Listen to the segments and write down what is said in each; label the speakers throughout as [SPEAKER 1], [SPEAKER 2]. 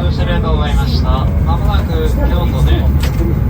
[SPEAKER 1] 噴射冷凍終わました。まもなく京都で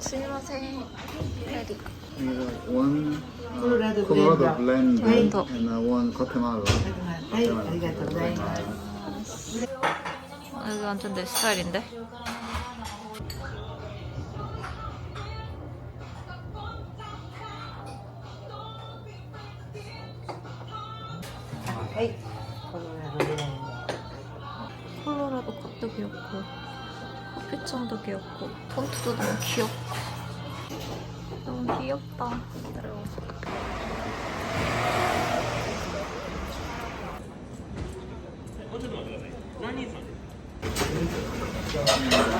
[SPEAKER 2] 스미마셍
[SPEAKER 3] 메리카 one
[SPEAKER 4] Colorado,
[SPEAKER 3] Colorado
[SPEAKER 4] blend,
[SPEAKER 3] blend
[SPEAKER 2] Right.
[SPEAKER 3] and uh, one Guatemala.
[SPEAKER 4] Guatemala. 아리가또.
[SPEAKER 2] 아, 이거 완전 내 스타일인데 커피청도 귀엽고 폰트도 너무 귀엽고 너무 귀엽다. 귀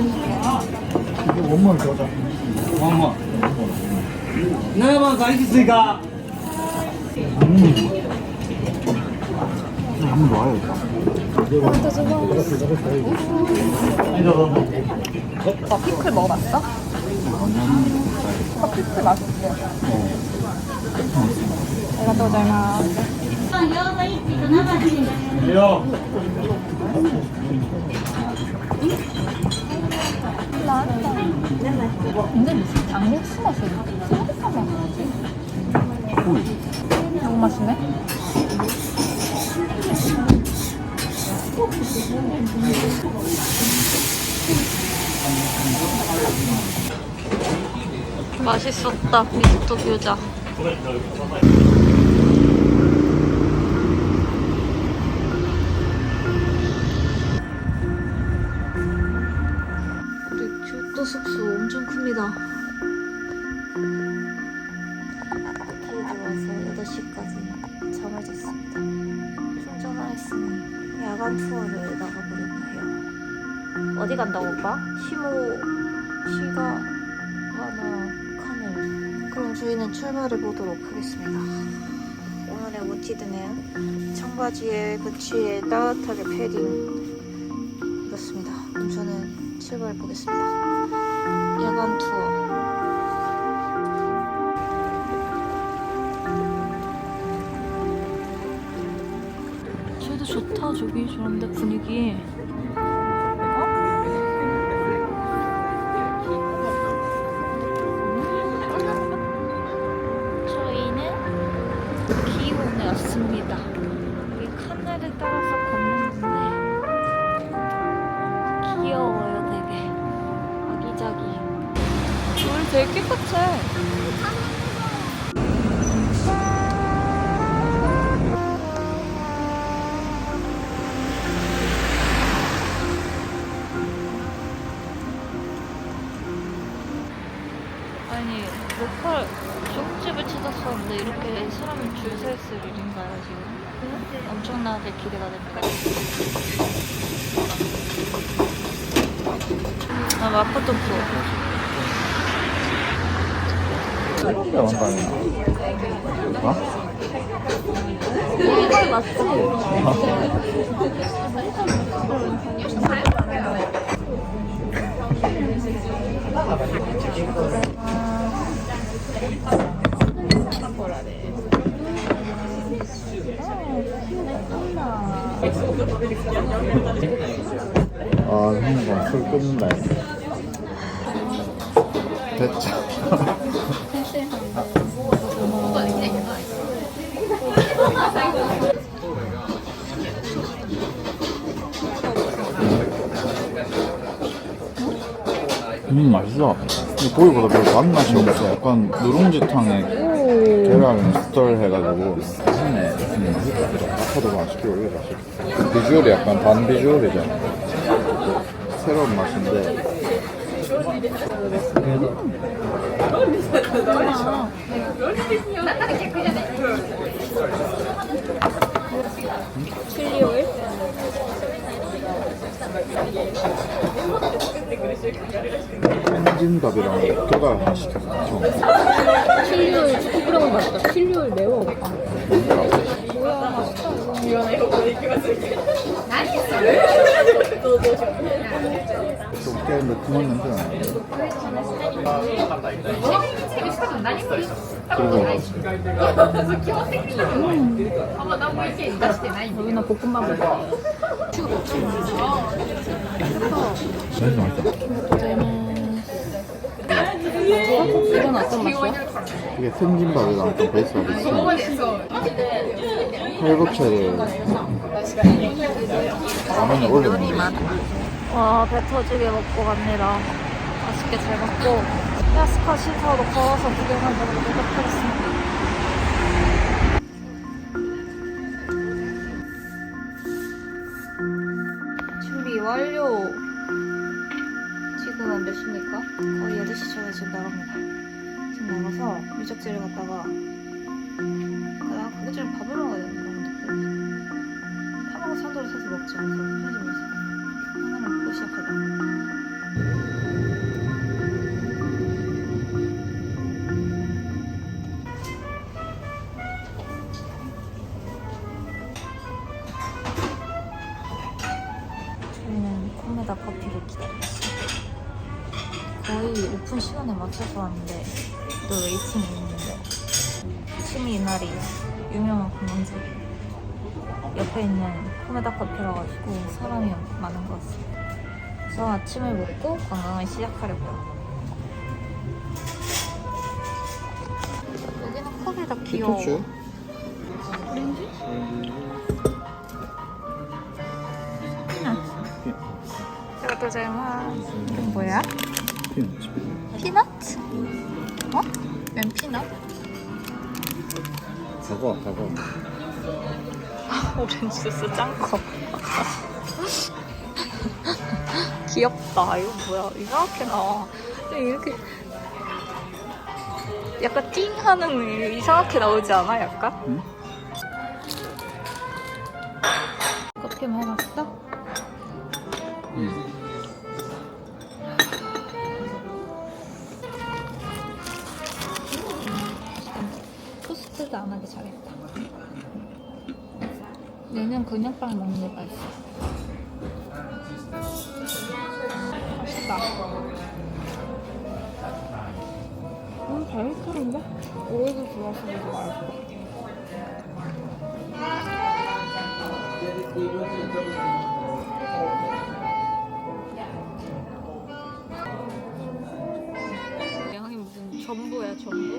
[SPEAKER 3] 이게 원물 겨자.
[SPEAKER 5] 원물. 내가 맛있으니까.
[SPEAKER 3] 한번
[SPEAKER 2] 놔야겠다. 너 피클 먹어봤어? 어, 피클 맛있어 감사합니다. 안녕 근데 무슨 당육수 맛이 생각한 맛이지? 너무 맛있네. 맛있었다 미스터 교자. 숙소 엄청 큽니다. 호텔에 들어와서 8시까지 잠을 잤습니다. 충전을 했으니 야간 투어를 나가보려고 해요. 어디 간다고 오빠? 시모, 시가, 하나, 카멜. 그럼 저희는 출발해 보도록 하겠습니다. 오늘의 모티드는 청바지에 부츠에 따뜻하게 패딩 입었습니다. 그럼 저는 출발해 보겠습니다. 야간 투어. 저도 좋다 저기 저런데 분위기. 있을 일인가요 지금? 엄청나게 기대가 됩니다. 아 마포토프.
[SPEAKER 3] 새로운 아, 데 뭐?
[SPEAKER 2] 이거 맞지?
[SPEAKER 3] 아, 형과 술 끊는다. 됐죠. 음, 맛있어. 근데 고기보다 별로 단맛이 없어. 약간 누룽지탕에 계란 숫덜 해가지고. 맛있네. 음, 맛있다. 아파도 맛있게 원래 맛있게. 비주얼이 약간 반 비주얼이잖아. 새로운 맛인데. 펜 진밥이랑 도달 하나 시켰어. 처음.
[SPEAKER 2] 칠리올 초코 뿌려 먹으면 맛있다. 칠리올 매워.
[SPEAKER 3] 言わない方向できますみた
[SPEAKER 2] いな。何それ。のない。
[SPEAKER 3] 基本的に何も
[SPEAKER 2] 意見出してない。ありが
[SPEAKER 3] と
[SPEAKER 2] うございます。 이건 어떤 맛이야?
[SPEAKER 3] 이게 펜진밥이랑 좀 베이스가 비슷해. 팔보채를 라면에 올려 먹는 거.
[SPEAKER 2] 와, 배 터지게 먹고 갑니다. 맛있게 잘 먹고, 야스카 신사로 걸어서 구경하도록 노력하겠습니다. 준비 완료! 시입니까? 거의 8시 전에 지금 나갑니다. 지금 나가서 유적지를 갔다가, 아, 그게 좀 밥을 먹어야 되는 건데. 밥하고 산도를 사서 먹지 않아서 편의점에서. 하나를 먹고 시작하자. 저희는 코메다 커피를 기다렸어요. 거의 오픈 시간에 맞춰서 왔는데 또 웨이팅이 있는데 취미 이날이 유명한 관광지예요. 옆에 있는 코메다 커피라 가지고 사람이 많은 것 같습니다. 그래서 아침을 먹고 관광을 시작하려고요. 여기는 컵이 다 귀여워.
[SPEAKER 3] 피토츠?
[SPEAKER 2] 제가 또 잘못. 이건 뭐야?
[SPEAKER 3] 피넛.
[SPEAKER 2] 피넛? 어? 웬 피넛?
[SPEAKER 3] 사과 사과.
[SPEAKER 2] 오렌지 주스 짱커. 귀엽다. 이거 뭐야? 이상하게 나와. 이렇게 약간 띵 하는 일 이상하게 나오지 않아? 약간?
[SPEAKER 3] 응?
[SPEAKER 2] 커피 먹었어?
[SPEAKER 3] 응.
[SPEAKER 2] 얘는 그냥 빵 먹는 게 맛있어. 맛있다. 음, 달달한데? 오이도 좋아서 되게 맛있어. 양이 무슨 전부야, 전부?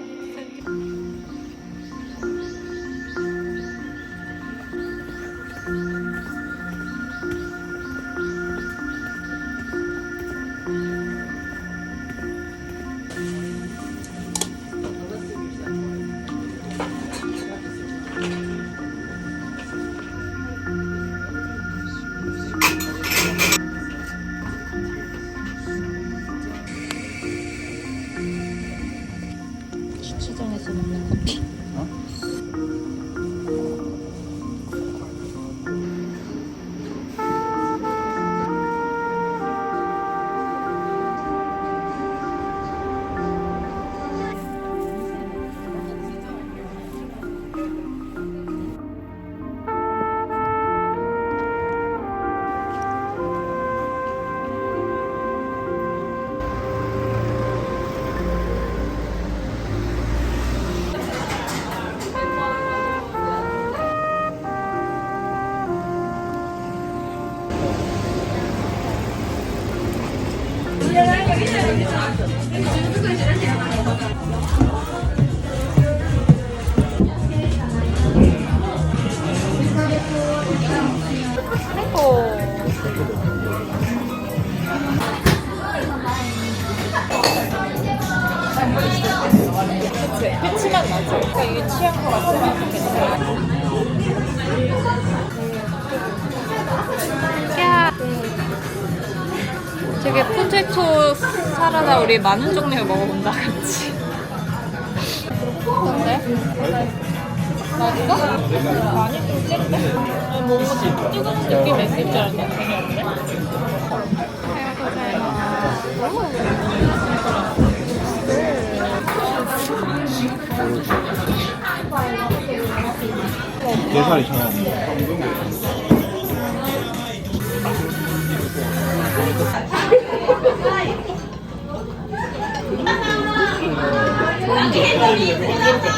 [SPEAKER 2] Thank you. 피치만 나죠? 그러니까 유치한 거 같으면 괜찮아. 야, 되게 포테토 사라다 우리 많은 종류 먹어본다, 같이. 어떤데? 맛있어? 많이 좀 찐데? 뭔가 뜨거운 느낌이 있을 줄 알았는데 되게 없네.
[SPEAKER 3] 게살이 잘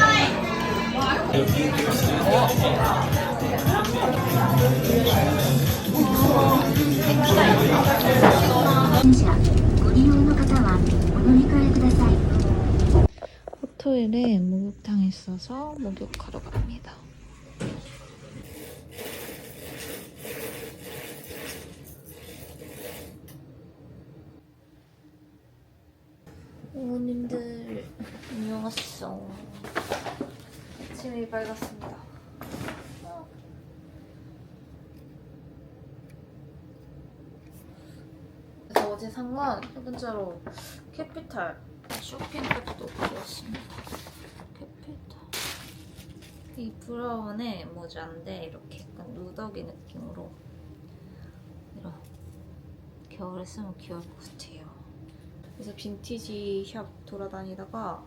[SPEAKER 2] 토요일에 목욕탕에 있어서 목욕하러 갑니다. 어머님들 안녕하세요. 아침이 밝았습니다. 그래서 어제 산 건 첫 번째로 캐피탈 쇼핑백도 가져왔습니다. 캐피탈. 이 브라운의 모자인데 이렇게 약간 누더기 느낌으로 이런 겨울에 쓰면 귀여울 것 같아요. 그래서 빈티지 샵 돌아다니다가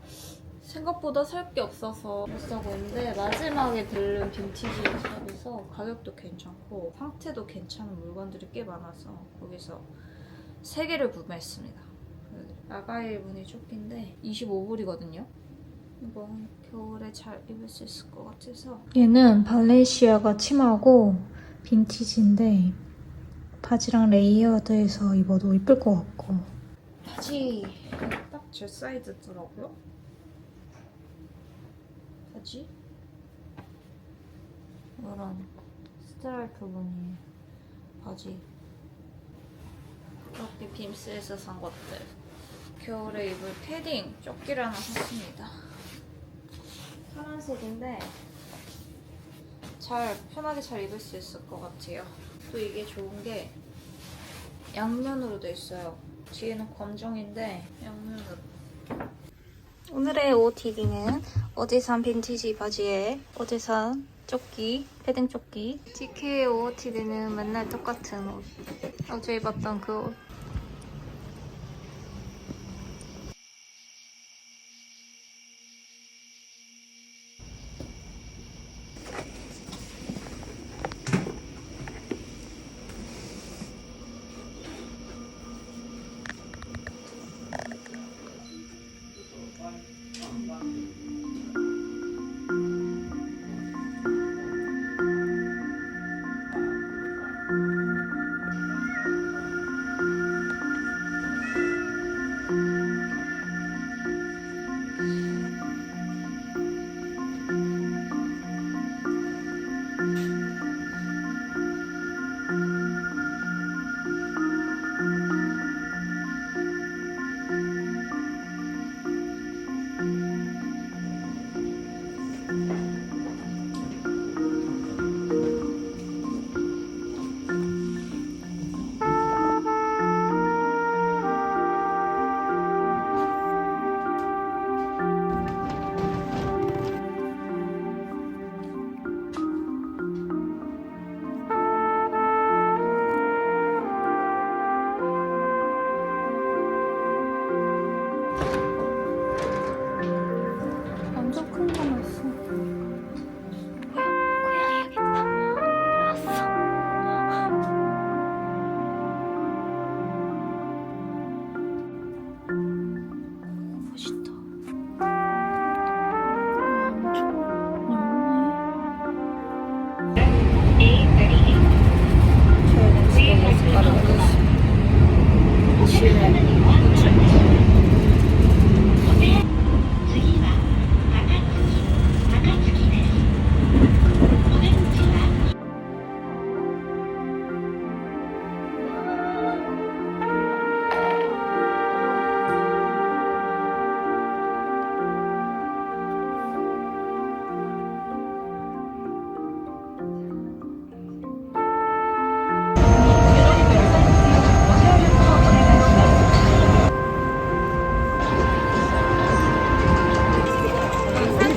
[SPEAKER 2] 생각보다 살 게 없어서 못 사고 있는데 마지막에 들른 빈티지 샵에서 가격도 괜찮고 상태도 괜찮은 물건들이 꽤 많아서 거기서 세 개를 구매했습니다. 그 아가일 무늬 조끼인데 25불이거든요. 이거 겨울에 잘 입을 수 있을 것 같아서 얘는 발렌시아가 치마고 빈티지인데 바지랑 레이어드해서 입어도 이쁠 것 같고 바지 딱 제 사이즈더라고요. 바지 이런 스트라이프 무늬 바지. 이렇게 빔스에서 산 것들. 겨울에 입을 패딩 조끼를 하나 샀습니다. 파란색인데 잘 편하게 잘 입을 수 있을 것 같아요. 또 이게 좋은 게 양면으로 돼 있어요. 뒤에는 검정인데 양면으로 오늘의 OOTD는 어제 산 빈티지 바지에 어제 산 조끼, 패딩 조끼 DK OOTD는 맨날 똑같은 옷 어제 입었던 그 옷.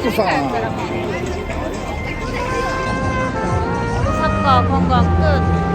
[SPEAKER 3] 구상.
[SPEAKER 2] 오사카 관광 끝.